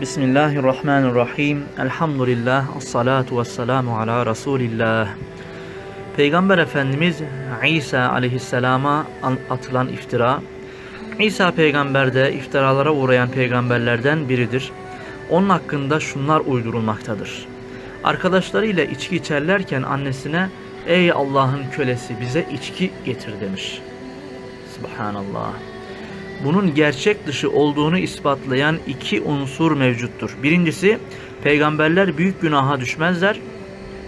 Bismillahirrahmanirrahim. Elhamdülillah. Salatu ve selamu ala Resulillah. Peygamber Efendimiz İsa aleyhisselama atılan iftira. İsa peygamber de iftiralara uğrayan peygamberlerden biridir. Onun hakkında şunlar uydurulmaktadır. Arkadaşlarıyla içki içerlerken annesine ey Allah'ın kölesi bize içki getir demiş. Subhanallah. Bunun gerçek dışı olduğunu ispatlayan iki unsur mevcuttur. Birincisi peygamberler büyük günaha düşmezler.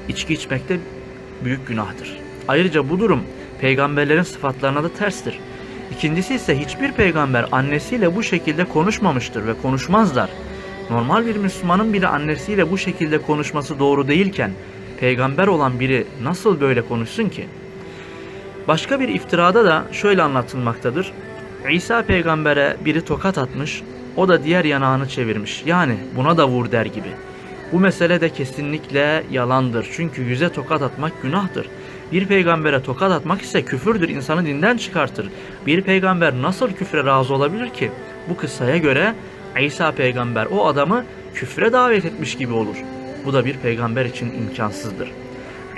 İçki içmek de büyük günahtır. Ayrıca bu durum peygamberlerin sıfatlarına da terstir. İkincisi ise hiçbir peygamber annesiyle bu şekilde konuşmamıştır ve konuşmazlar. Normal bir Müslümanın bile annesiyle bu şekilde konuşması doğru değilken peygamber olan biri nasıl böyle konuşsun ki? Başka bir iftirada da şöyle anlatılmaktadır. İsa peygambere biri tokat atmış, o da diğer yanağını çevirmiş. Yani buna da vur der gibi. Bu mesele de kesinlikle yalandır. Çünkü yüze tokat atmak günahtır. Bir peygambere tokat atmak ise küfürdür, insanı dinden çıkartır. Bir peygamber nasıl küfre razı olabilir ki? Bu kıssaya göre İsa peygamber o adamı küfre davet etmiş gibi olur. Bu da bir peygamber için imkansızdır.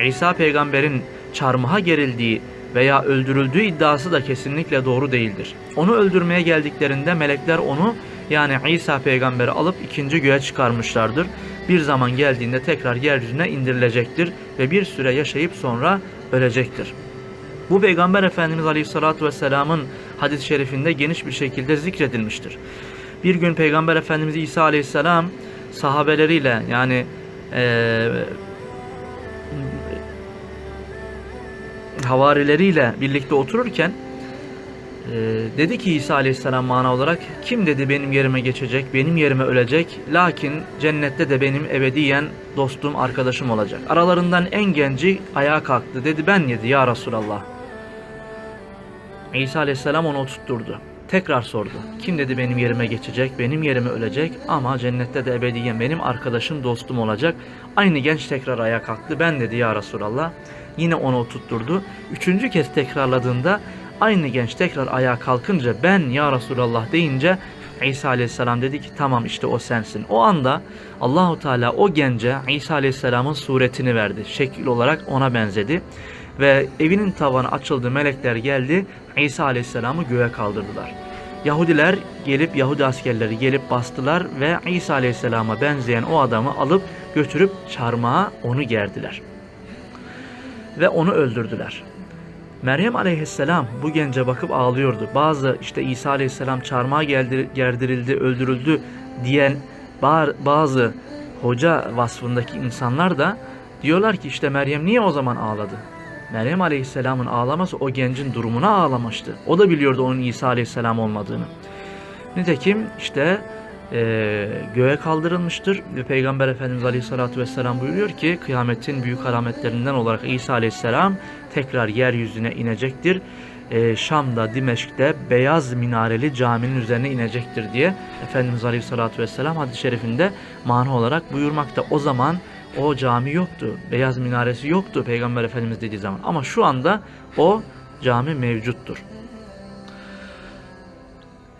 İsa peygamberin çarmıha gerildiği veya öldürüldüğü iddiası da kesinlikle doğru değildir. Onu öldürmeye geldiklerinde melekler onu yani İsa peygamberi alıp ikinci göğe çıkarmışlardır. Bir zaman geldiğinde tekrar yeryüzüne indirilecektir ve bir süre yaşayıp sonra ölecektir. Bu Peygamber Efendimiz Aleyhisselatü Vesselam'ın hadis-i şerifinde geniş bir şekilde zikredilmiştir. Bir gün Peygamber Efendimiz İsa Aleyhisselam sahabeleriyle yani ee, havarileriyle birlikte otururken e, dedi ki İsa Aleyhisselam mana olarak kim dedi benim yerime geçecek, benim yerime ölecek lakin cennette de benim ebediyen dostum, arkadaşım olacak. Aralarından en genci ayağa kalktı dedi ben yedi ya Resulallah. İsa Aleyhisselam onu oturtturdu. Tekrar sordu. Kim dedi benim yerime geçecek, benim yerime ölecek ama cennette de ebediyen benim arkadaşım, dostum olacak. Aynı genç tekrar ayağa kalktı. Ben dedi ya Resulallah. Yine onu oturtturdu. Üçüncü kez tekrarladığında aynı genç tekrar ayağa kalkınca ben ya Resulallah deyince İsa Aleyhisselam dedi ki tamam işte o sensin. O anda Allahu Teala o gence İsa Aleyhisselam'ın suretini verdi. Şekil olarak ona benzedi. Ve evinin tavanı açıldı, melekler geldi, İsa Aleyhisselam'ı göğe kaldırdılar. Yahudiler gelip, Yahudi askerleri gelip bastılar ve İsa Aleyhisselam'a benzeyen o adamı alıp götürüp çarmıha onu gerdiler. Ve onu öldürdüler. Meryem Aleyhisselam bu gence bakıp ağlıyordu. Bazı işte İsa Aleyhisselam çarmıha gerdirildi, öldürüldü diyen bazı hoca vasfındaki insanlar da diyorlar ki işte Meryem niye o zaman ağladı? Meryem Aleyhisselam'ın ağlaması o gencin durumuna ağlamıştı. O da biliyordu onun İsa Aleyhisselam olmadığını. Nitekim işte e, göğe kaldırılmıştır ve Peygamber Efendimiz Aleyhisselatü Vesselam buyuruyor ki kıyametin büyük alametlerinden olarak İsa Aleyhisselam tekrar yeryüzüne inecektir. E, Şam'da, Dimeşk'te beyaz minareli caminin üzerine inecektir diye Efendimiz Aleyhisselatü Vesselam hadis-i şerifinde mana olarak buyurmakta. O zaman o cami yoktu. Beyaz minaresi yoktu Peygamber Efendimiz dediği zaman. Ama şu anda o cami mevcuttur.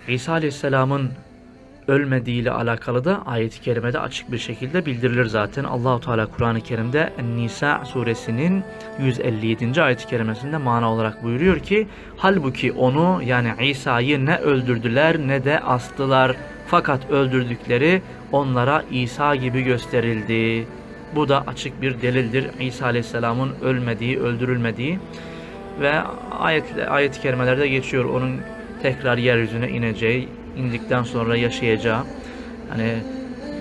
İsa Aleyhisselam'ın ölmediği ile alakalı da ayet-i kerimede açık bir şekilde bildirilir zaten. Allahu Teala Kur'an-ı Kerim'de Nisa suresinin 157. ayet-i kerimesinde mana olarak buyuruyor ki halbuki onu yani İsa'yı ne öldürdüler ne de astılar fakat öldürdükleri onlara İsa gibi gösterildi. Bu da açık bir delildir. İsa Aleyhisselam'ın ölmediği, öldürülmediği ve ayet ayet-i kerimelerde geçiyor onun tekrar yeryüzüne ineceği, indikten sonra yaşayacağı. Hani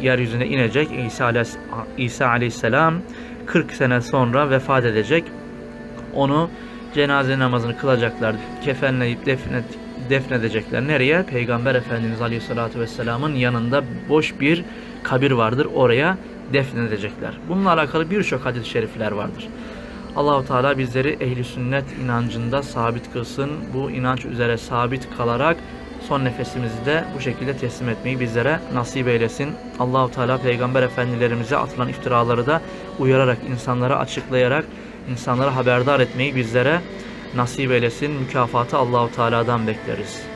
yeryüzüne inecek İsa, İsa Aleyhisselam 40 sene sonra vefat edecek. Onu cenaze namazını kılacaklar, kefenleyip defnet, defnedecekler. Nereye? Peygamber Efendimiz Aleyhisselatü Vesselam'ın yanında boş bir kabir vardır. Oraya defnedecekler. Bununla alakalı birçok hadis-i şerifler vardır. Allahu Teala bizleri ehli sünnet inancında sabit kılsın. Bu inanç üzere sabit kalarak son nefesimizi de bu şekilde teslim etmeyi bizlere nasip eylesin. Allahu Teala peygamber efendilerimize atılan iftiraları da uyararak, insanlara açıklayarak, insanlara haberdar etmeyi bizlere nasip eylesin. Mükafatı Allahu Teala'dan bekleriz.